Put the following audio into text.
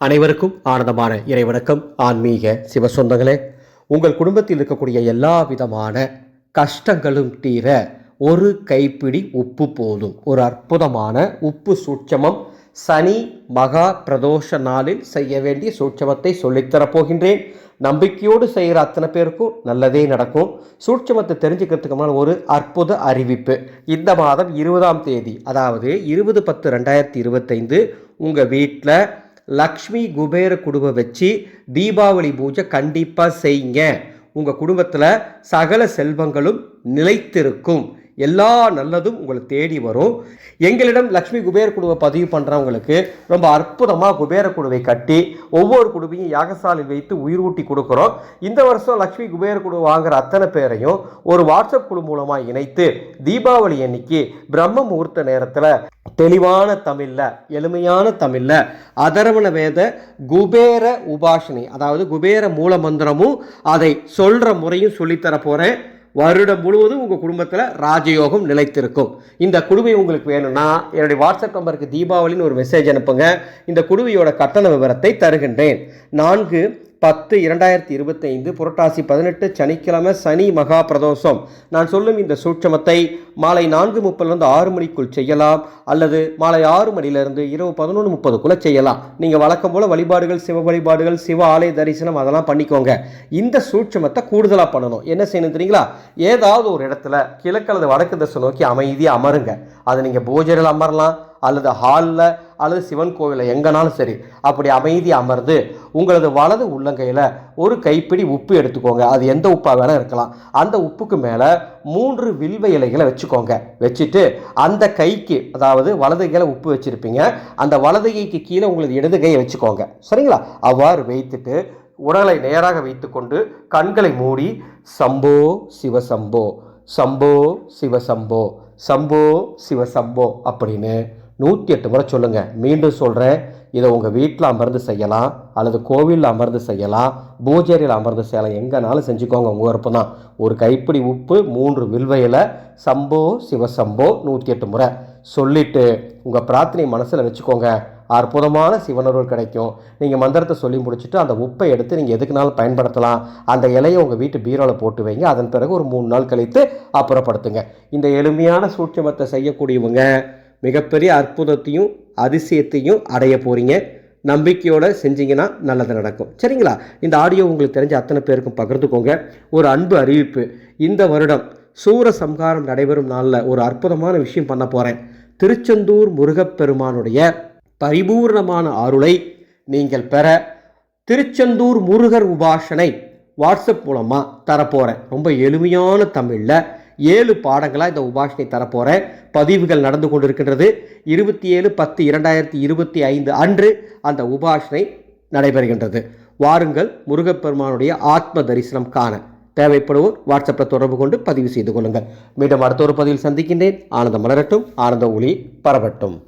அனைவருக்கும் ஆனந்தமான இறைவணக்கம். ஆன்மீக சிவசொந்தங்களே உங்கள் குடும்பத்தில் இருக்கக்கூடிய எல்லா விதமான கஷ்டங்களும் தீர ஒரு கைப்பிடி உப்பு போதும். ஒரு அற்புதமான உப்பு சூட்சமம் சனி மகா பிரதோஷ நாளில் செய்ய வேண்டிய சூட்சமத்தை சொல்லித்தரப் போகின்றேன் நம்பிக்கையோடு செய்கிற அத்தனை பேருக்கும் நல்லதே நடக்கும். சூட்சமத்தை தெரிஞ்சுக்கிறதுக்கு முன்னால் ஒரு அற்புத அறிவிப்பு. இந்த மாதம் இருபதாம் தேதி அதாவது இருபது பத்து ரெண்டாயிரத்தி இருபத்தைந்து உங்கள் வீட்டில் லக்ஷ்மி குபேர குடும்பம் வச்சு தீபாவளி பூஜை கண்டிப்பாக செய்யுங்க. உங்கள் குடும்பத்தில் சகல செல்வங்களும் நிலைத்திருக்கும். எல்லா நல்லதும் உங்களை தேடி வரும். எங்களிடம் லக்ஷ்மி குபேர குழுவை பதிவு பண்ணுறவங்களுக்கு ரொம்ப அற்புதமாக குபேர குழுவை கட்டி ஒவ்வொரு குடுவையும் யாகசாலையில் வைத்து உயிர் ஊட்டி கொடுக்குறோம். இந்த வருஷம் லக்ஷ்மி குபேர குடுவை வாங்குற அத்தனை பேரையும் ஒரு வாட்ஸ்அப் குழு மூலமாக இணைத்து தீபாவளி அன்னைக்கு பிரம்ம முகூர்த்த நேரத்தில் தெளிவான தமிழில் எளிமையான தமிழில் அதர்வண வேத குபேர உபாசனை அதாவது குபேர மூல மந்திரமும் அதை சொல்கிற முறையும் சொல்லித்தர போகிறேன் வருடம் முழுவதும் உங்கள் குடும்பத்தில் ராஜயோகம் நிலைத்திருக்கும். இந்த குடுவை உங்களுக்கு வேணும்னா என்னுடைய வாட்ஸ்அப் நம்பருக்கு தீபாவளின்னு ஒரு மெசேஜ் அனுப்புங்க. இந்த குடுவையோட கட்டண விவரத்தை தருகின்றேன். நான்கு பத்து இரண்டாயிரத்தி இருபத்தைந்து புரட்டாசி பதினெட்டு சனிக்கிழமை சனி மகா பிரதோஷம் நான் சொல்லும் இந்த சூட்சமத்தை மாலை நான்கு முப்பதுலேருந்து ஆறு மணிக்குள் செய்யலாம் அல்லது மாலை ஆறு மணிலேருந்து இரவு பதினொன்று முப்பதுக்குள்ளே செய்யலாம். நீங்கள் வழக்கம் போல் வழிபாடுகள் சிவ வழிபாடுகள் சிவ ஆலய தரிசனம் அதெல்லாம் பண்ணிக்கோங்க. இந்த சூட்சமத்தை கூடுதலாக பண்ணணும். என்ன செய்யணும் தெரியுங்களா? ஏதாவது ஒரு இடத்துல கிழக்கு அல்லது வடக்கு திசை நோக்கி அமைதியாக அமருங்க. அது நீங்கள் பூஜையில் அமரலாம் அல்லது ஹாலில் அல்லது சிவன் கோவிலில் எங்கனாலும் சரி அப்படி அமைதி அமர்ந்து உங்களது வலது உள்ளங்கையில் ஒரு கைப்பிடி உப்பு எடுத்துக்கோங்க. அது எந்த உப்பாக வேணால் இருக்கலாம். அந்த உப்புக்கு மேலே மூன்று வில்வ இலைகளை வச்சுக்கோங்க. வச்சுட்டு அந்த கைக்கு அதாவது வலது கையில் உப்பு வச்சுருப்பீங்க. அந்த வலது கைக்கு கீழே உங்களது இடது கையை வச்சுக்கோங்க. சரிங்களா? அவ்வாறு வைத்துட்டு உடலை நேராக வைத்துக்கொண்டு கண்களை மூடி சம்போ சிவசம்போ சம்போ சிவசம்போ சம்போ சிவசம்போ அப்படின்னு நூற்றி எட்டு முறை சொல்லுங்கள் மீண்டும் சொல்கிறேன் இதை உங்கள் வீட்டில் அமர்ந்து செய்யலாம். அல்லது கோவிலில் அமர்ந்து செய்யலாம். பூஜேரியில் அமர்ந்து செய்யலாம். எங்கேனாலும் செஞ்சுக்கோங்க. உங்கள் விருப்பம் தான். ஒரு கைப்பிடி உப்பு மூன்று வில்வையில் சம்போ சிவசம்போ நூற்றி எட்டு முறை. சொல்லிவிட்டு உங்கள் பிரார்த்தனை மனசில் வச்சுக்கோங்க. அற்புதமான சிவனருள் கிடைக்கும். நீங்கள் மந்திரத்தை சொல்லி முடிச்சுட்டு அந்த உப்பை எடுத்து நீங்கள் எதுக்குனாலும் பயன்படுத்தலாம். அந்த இலையை உங்கள் வீட்டு பீரோவில் போட்டு வைங்க. அதன் பிறகு ஒரு மூணு நாள் கழித்து அப்புறப்படுத்துங்க. இந்த எளிமையான சூட்சமத்தை செய்யக்கூடியவங்க மிகப்பெரிய அற்புதத்தையும் அதிசயத்தையும் அடைய போகிறீங்க நம்பிக்கையோடு செஞ்சீங்கன்னா நல்லது நடக்கும். சரிங்களா? இந்த ஆடியோ உங்களுக்கு தெரிஞ்ச அத்தனை பேருக்கும் பகிர்ந்துக்கோங்க. ஒரு அன்பு அறிவிப்பு. இந்த வருடம் சூர சம்ஹாரம் நடைபெறும் நாளில் ஒரு அற்புதமான விஷயம் பண்ண போகிறேன் திருச்செந்தூர் முருகப்பெருமானுடைய பரிபூர்ணமான அருளை நீங்கள் பெற திருச்செந்தூர் முருகர் உபாசனை வாட்ஸ்அப் மூலமாக தரப்போகிறேன் ரொம்ப எளிமையான தமிழில் ஏழு பாடங்களாக இந்த உபாஷனை தரப்போகிறேன் பதிவுகள் நடந்து கொண்டிருக்கின்றது. இருபத்தி ஏழு பத்து இரண்டாயிரத்தி இருபத்தி ஐந்து அன்று அந்த உபாஷனை நடைபெறுகின்றது. வாருங்கள் முருகப்பெருமானுடைய ஆத்ம தரிசனம் காண. தேவைப்படுவோர் வாட்ஸ்அப்பில் தொடர்பு கொண்டு பதிவு செய்து கொள்ளுங்கள். மீண்டும் அடுத்த ஒரு பதிவில் சந்திக்கின்றேன். ஆனந்தம் மலரட்டும். ஆனந்த ஒளி பரவட்டும்.